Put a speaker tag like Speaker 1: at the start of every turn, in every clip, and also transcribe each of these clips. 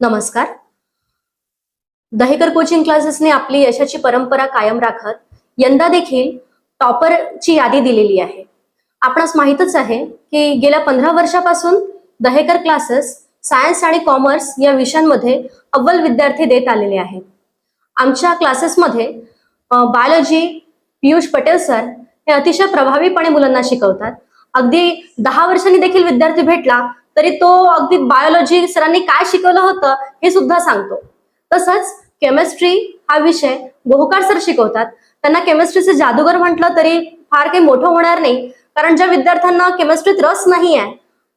Speaker 1: नमस्कार. दहेकर कोचिंग क्लासेसने आपली यशाची परंपरा कायम राखत यंदा देखील टॉपरची यादी दिलेली आहे. आपणास माहितच आहे की गेल्या पंधरा वर्षापासून दहेकर क्लासेस सायन्स आणि कॉमर्स या विषयांमध्ये अव्वल विद्यार्थी देत आलेले आहेत. आमच्या क्लासेसमध्ये बायोलॉजी पियुष पटेल सर हे अतिशय प्रभावीपणे मुलांना शिकवतात. अगदी दहा वर्षांनी देखील विद्यार्थी भेटला तरी तो अगदी बायोलॉजी सरांनी काय शिकवलं होतं हे सुद्धा सांगतो. तसंच केमिस्ट्री हा विषय गोहकार सर शिकवतात. त्यांना केमिस्ट्रीचे जादूगर म्हटलं तरी फार काही मोठं होणार नाही. कारण ज्या विद्यार्थ्यांना केमिस्ट्रीत रस नाही आहे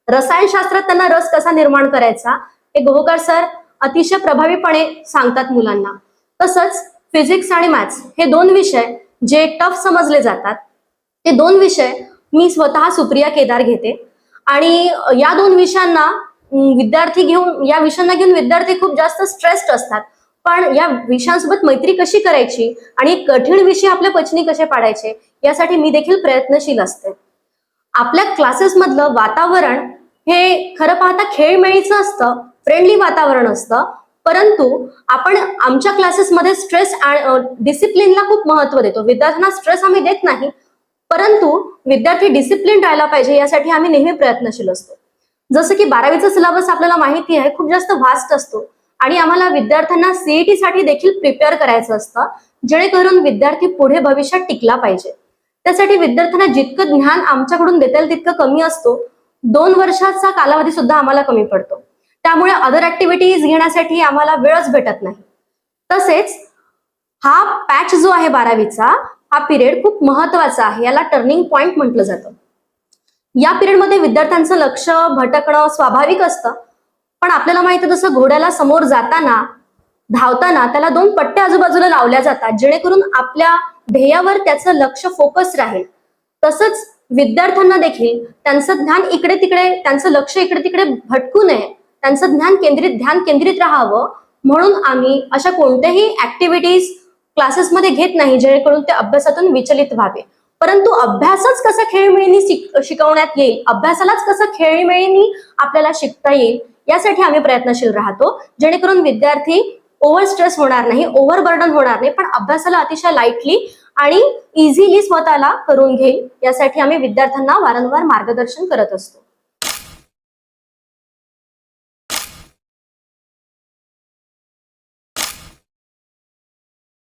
Speaker 1: रसायनशास्त्रात त्यांना रस कसा निर्माण करायचा हे गोहकार सर अतिशय प्रभावीपणे सांगतात मुलांना. तसंच फिजिक्स आणि मॅथ्स हे दोन विषय जे टफ समजले जातात. ते दोन विषय मी स्वतः सुप्रिया केदार घेते. आणि या दोन विषयांना विद्यार्थी घेऊन या विषयांना घेऊन विद्यार्थी खूप जास्त स्ट्रेस्ड असतात. पण या विषयांसोबत मैत्री कशी करायची आणि कठीण विषय आपल्या पचनी कसे पाडायचे यासाठी मी देखील प्रयत्नशील असते. आपल्या क्लासेसमधलं वातावरण हे खरं पाहता खेळमेळीचं असतं फ्रेंडली वातावरण असतं परंतु आपण आमच्या क्लासेसमध्ये स्ट्रेस डिसिप्लिनला खूप महत्त्व देतो. विद्यार्थ्यांना स्ट्रेस आम्ही देत नाही परंतु विद्यार्थी डिसिप्लिन राहायला पाहिजे यासाठी आम्ही नेहमी प्रयत्नशील असतो. जसं की बारावीचा सिलेबस आपल्याला माहिती आहे खूप जास्त व्हास्ट असतो. आणि आम्हाला विद्यार्थ्यांना सीईटी साठी देखील प्रिपेअर करायचं असतं जेणेकरून विद्यार्थी पुढे भविष्यात टिकला पाहिजे. त्यासाठी विद्यार्थ्यांना जितकं ज्ञान आमच्याकडून देता येईल तितकं कमी असतो. दोन वर्षाचा कालावधी सुद्धा आम्हाला कमी पडतो. त्यामुळे अदर ऍक्टिव्हिटीज घेण्यासाठी आम्हाला वेळच भेटत नाही. तसेच हा पॅच जो आहे बारावीचा हा पिरियड खूप महत्त्वाचा आहे. याला टर्निंग पॉइंट म्हटलं जातं. या पिरियडमध्ये विद्यार्थ्यांचं लक्ष भटकणं स्वाभाविक असतं. पण आपल्याला माहिती आहे तसं घोड्याला समोर जाताना धावताना त्याला दोन पट्ट्या आजूबाजूला लावल्या जातात जेणेकरून आपल्या ध्येयावर त्याचं लक्ष फोकस राहील. तसंच विद्यार्थ्यांना देखील त्यांचं ध्यान इकडे तिकडे त्यांचं लक्ष इकडे तिकडे भटकू नये. त्यांचं ध्यान केंद्रित ध्यान केंद्रित राहावं. म्हणून आम्ही अशा कोणत्याही ऍक्टिव्हिटीज क्लासेसमध्ये घेत नाही जेणेकरून ते अभ्यासातून विचलित व्हावे. परंतु अभ्यासच कसा खेळमेळीनी शिकवण्यात येईल अभ्यासालाच कसं खेळमेळीनी आपल्याला शिकता येईल यासाठी आम्ही प्रयत्नशील राहतो. जेणेकरून विद्यार्थी ओव्हर स्ट्रेस होणार नाही ओव्हर बर्डन होणार नाही पण अभ्यासाला अतिशय लाईटली आणि इझिली स्वतःला करून घेईल यासाठी आम्ही विद्यार्थ्यांना वारंवार मार्गदर्शन करत असतो.